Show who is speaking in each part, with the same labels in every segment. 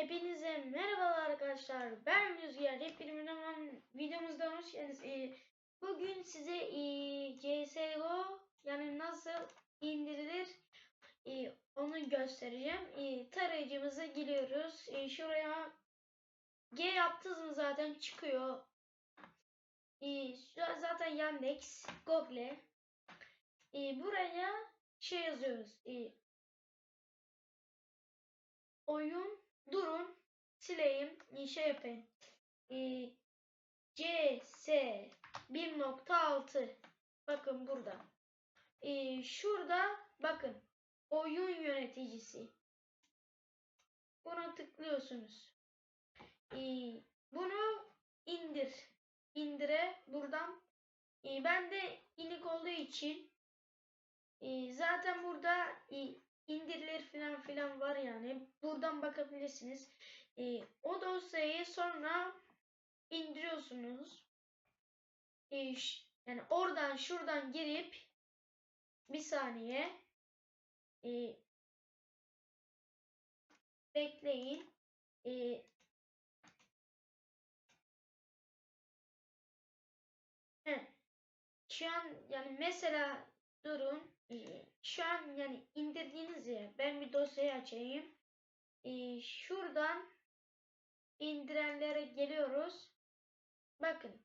Speaker 1: Hepinize merhabalar arkadaşlar. Ben Rüzgar. Hepinizin videomuzdan hoş geldiniz. Ee, bugün size e, CSGO yani nasıl indirilir e, onu göstereceğim. E, tarayıcımıza giriyoruz. E, şuraya G yaptınız mı zaten çıkıyor. E, zaten Yandex, Google. E, buraya şey yazıyoruz. E, oyun durun sileyim şey yapayım. Ee, CS 1.6 bakın burada. Ee, şurada bakın oyun yöneticisi. Buna tıklıyorsunuz. Ee, bunu indir. İndire buradan. Ee, ben de inik olduğu için ee, zaten burada ee, indirilir filan filan var yani. Buradan bakabilirsiniz. Ee, o dosyayı sonra indiriyorsunuz. Ş- yani oradan şuradan girip bir saniye ee, bekleyin. Ee, heh. Şu an yani mesela durun. Ee, şu an yani indirdiğiniz ya ben bir dosyayı açayım. Ee, şuradan indirenlere geliyoruz. Bakın.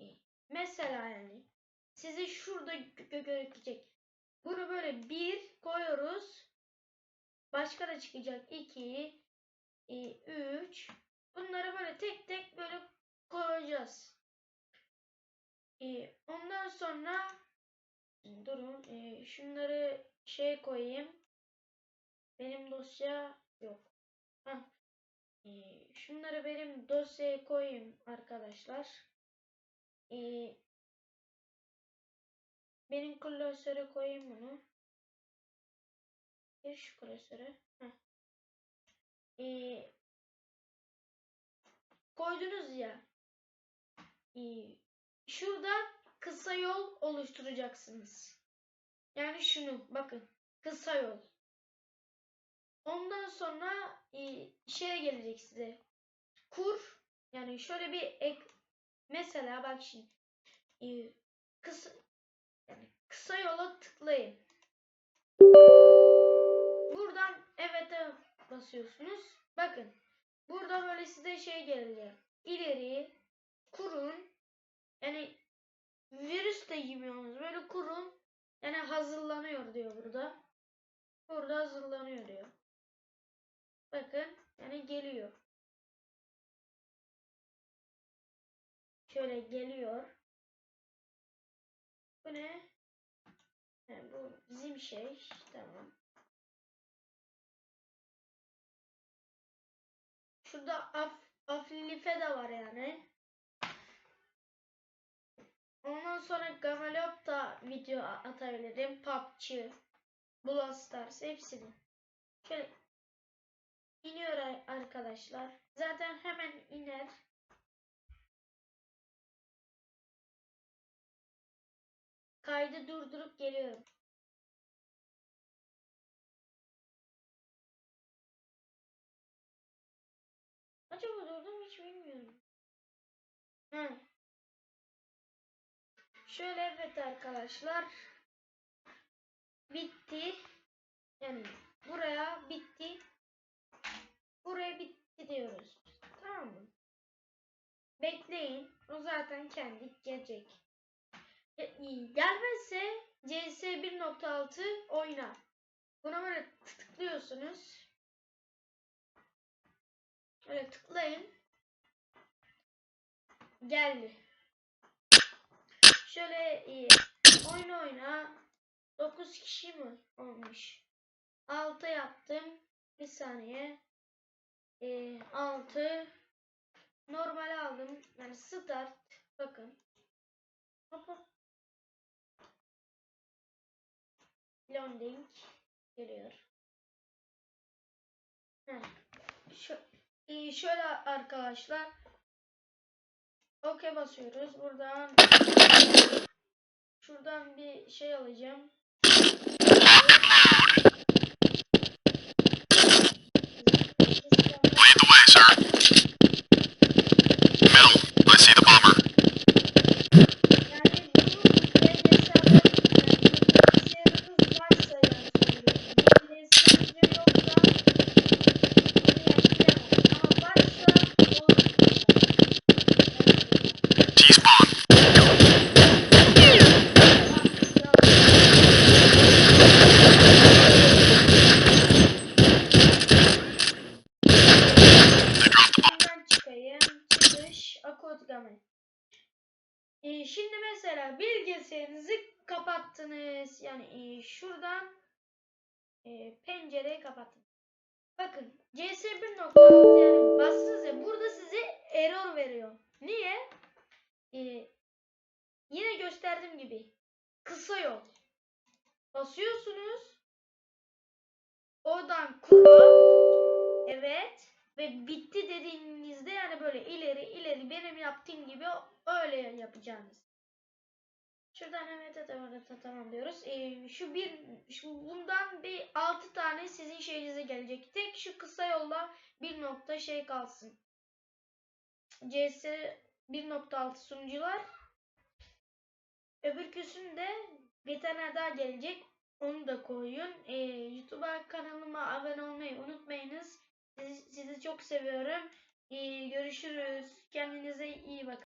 Speaker 1: Ee, mesela yani sizi şurada gö- gözükecek. Bunu böyle bir koyuyoruz. Başka da çıkacak. 2 3 Bunları böyle tek tek böyle koyacağız. Ee, ondan sonra Durun. Ee, şunları şey koyayım. Benim dosya yok. Heh. Ee, şunları benim dosyaya koyayım arkadaşlar. Ee, benim klasöre koyayım bunu. Bir şu klasöre. Heh. Ee, koydunuz ya. Ee, şurada kısa yol oluşturacaksınız. Yani şunu bakın. Kısa yol. Ondan sonra e, şeye gelecek size. Kur. Yani şöyle bir ek mesela bak şimdi e, kısa yani kısa yola tıklayın. Buradan evet'e basıyorsunuz. Bakın. Burada böyle size şey gelecek. İleri kurun. Yani virüs de yemiyorsunuz. Böyle kurun. Yani hazırlanıyor diyor burada. Burada hazırlanıyor diyor. Bakın yani geliyor. Şöyle geliyor. Bu ne? He, bu bizim şey. Tamam. Şurada af, afilife de var yani. Ondan sonra Gamalop da video atabilirim. PUBG, Brawl Stars hepsini. Şöyle iniyor arkadaşlar. Zaten hemen iner. Kaydı durdurup geliyorum. Acaba durdum hiç bilmiyorum. Hı. Şöyle evet arkadaşlar. Bitti. Yani buraya bitti. Buraya bitti diyoruz. Tamam mı? Bekleyin. O zaten kendi gelecek. Ge- Gelmezse CS 1.6 oyna. Buna böyle tıklıyorsunuz. Öyle tıklayın. Geldi. Şöyle e, oyun oyna. 9 kişi mi olmuş? 6 yaptım. Bir saniye. E, 6 normal aldım. Yani start. Bakın. Hop. Loading geliyor. Şu, e, şöyle arkadaşlar. OK basıyoruz. Buradan şuradan bir şey alacağım. E, şimdi mesela bilgisayarınızı kapattınız. Yani e, şuradan e, pencereyi kapattınız. Bakın CS 1.6 yani bastınız ya burada size error veriyor. Niye? E, yine gösterdiğim gibi kısa yol. Basıyorsunuz. Oradan kura. Evet. Ve bitti dediğinizde yani böyle ileri ileri benim yaptığım gibi öyle yapacağınız. Şuradan evet tamam diyoruz. Ee, şu bir şu bundan bir 6 tane sizin şeyinize gelecek. Tek şu kısa yolla bir nokta şey kalsın. CS 1.6 sunucular. Öbürküsünde bir tane daha gelecek. Onu da koyun. Ee, YouTube'a kanalıma abone olmayı unutmayınız. Sizi, çok seviyorum. Ee, görüşürüz. Kendinize iyi bakın.